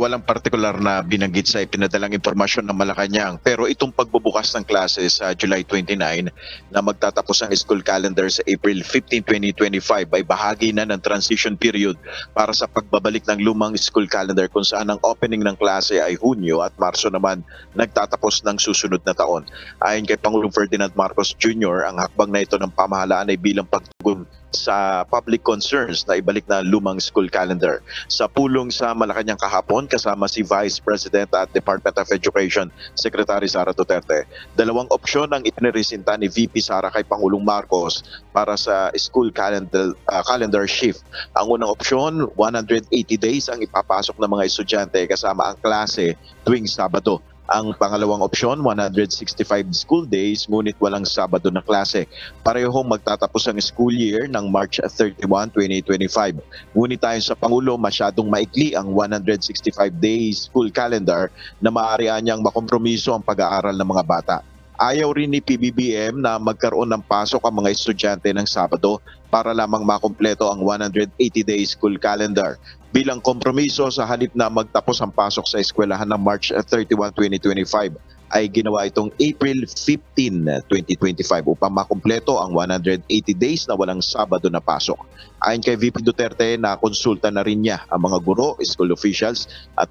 Walang partikular na binanggit sa ipinadalang impormasyon ng Malacanang. Pero itong pagbubukas ng klase sa July 29 na magtatapos ang school calendar sa April 15, 2025 ay bahagi na ng transition period para sa pagbabalik ng lumang school calendar kung saan ang opening ng klase ay Hunyo at Marso naman nagtatapos ng susunod na taon. Ayon kay Pangulong Ferdinand Marcos Jr., ang hakbang na ito ng pamahalaan ay bilang pagtugon sa public concerns na ibalik na lumang school calendar. Sa pulong sa Malacanang kahapon kasama si Vice President at Department of Education Secretary Sara Duterte. Dalawang opsyon ang ipiniresinta ni VP Sara kay Pangulong Marcos para sa school calendar ah, calendar shift. Ang unang opsyon, 180 days ang ipapasok ng mga estudyante kasama ang klase tuwing Sabado. Ang pangalawang opsyon, 165 school days ngunit walang Sabado na klase. Parehong magtatapos ang school year ng March 31, 2025. Ngunit tayo sa Pangulo, masyadong maikli ang 165 days school calendar na maaari niyang makompromiso ang pag-aaral ng mga bata. Ayaw rin ni PBBM na magkaroon ng pasok ang mga estudyante ng Sabado para lamang makumpleto ang 180 day school calendar. Bilang kompromiso sa halip na magtapos ang pasok sa eskwelahan ng March 31, 2025 ay ginawa itong April 15, 2025 upang makumpleto ang 180 days na walang Sabado na pasok. Ayon kay VP Duterte na konsulta na rin niya ang mga guro, school officials at